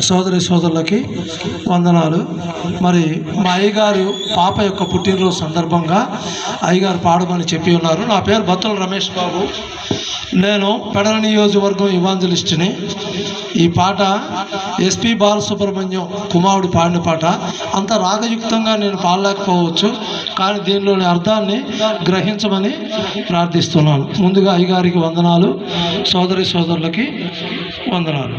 సోదరి సోదరులకి వందనాలు. మరి మా అయ్యగారు పాప యొక్క పుట్టినరోజు సందర్భంగా అయ్యగారు పాడమని చెప్పి ఉన్నారు. నా పేరు బత్తుల రమేష్ బాబు. నేను పెడల నియోజకవర్గం ఇవాంజలిస్ట్ని. ఈ పాట ఎస్పి బాలసుబ్రహ్మణ్యం కుమారుడు పాడిన పాట. అంత రాగయుక్తంగా నేను పాడలేకపోవచ్చు కానీ దీనిలోని అర్థాన్ని గ్రహించమని ప్రార్థిస్తున్నాను. ముందుగా అయ్యగారికి వందనాలు. సోదరి సోదరులకి వందనాలు.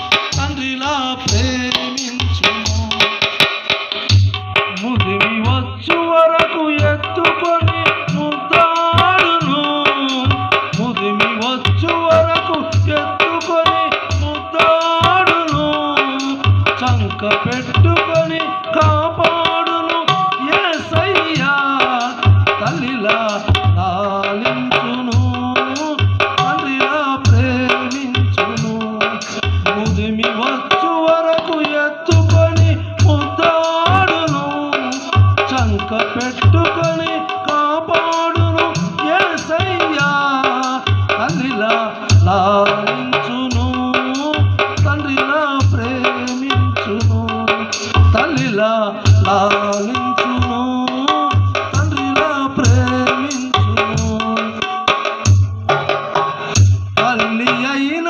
చంక పెట్టుకొని కాపాడును. యేసయ్యా తల్లిలా లాలించును తల్లిలా ప్రేమించును. ముదిమి వచ్చు వరకు ఎత్తుకొని ముద్దాడును. చంక పెట్టుకొని కాపాడును. యేసయ్యా తల్లిలా లా లాలించును తండ్రిలా ప్రేమించును. తల్లి అయిన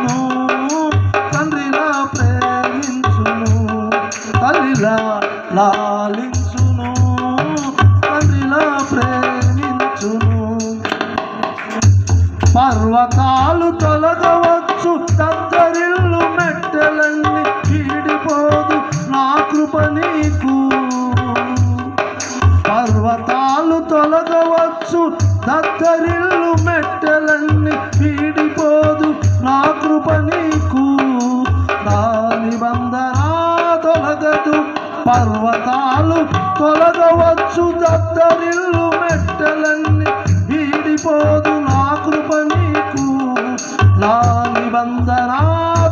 పర్వతాలు తొలగవచ్చు దగ్గరిల్లు మెట్టెలన్నీ వీడిపోదు. నా కృప నీకు. పర్వతాలు తొలగవచ్చు. దగ్గరిల్లు మెట్టెలన్నీ వీడిపోదు. నా కృప నీకు. నా నిబంధన తొలగదు. పర్వతాలు తొలగవచ్చు. దద్దరిల్లు మెట్టెలన్నీ వీడిపోదు. నా కృపని నా నిబంధన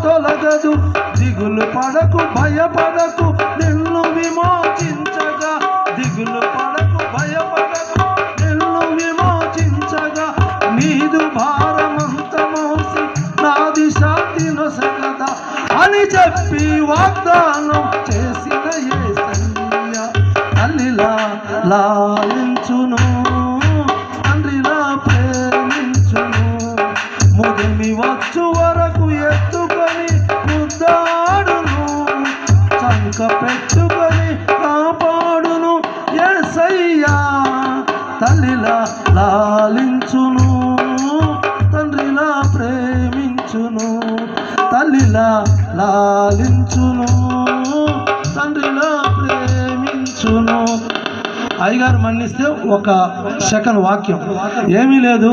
తొలగదు దిగులు పడకు భయపడకు నిన్ను విమోచించగా. దిగులు పడకు భయపడకు నిన్ను విమోచించగా. నీదు భారమంత మోసి నాది శాంతి నొసగదా అని చెప్పి వాగ్దానం చేసిన యేసయ్య తల్లిలా లాలించును. పెట్టుకొని కాపాడును. ఎసయ్యా తల్లిలా లాలించును. తండ్రిలా ప్రేమించును. తల్లిలా లాలించును. తండ్రిలా ప్రేమించును. అయ్యగారు మన్నిస్తే ఒక సెకండ్ వాక్యం. ఏమీ లేదు.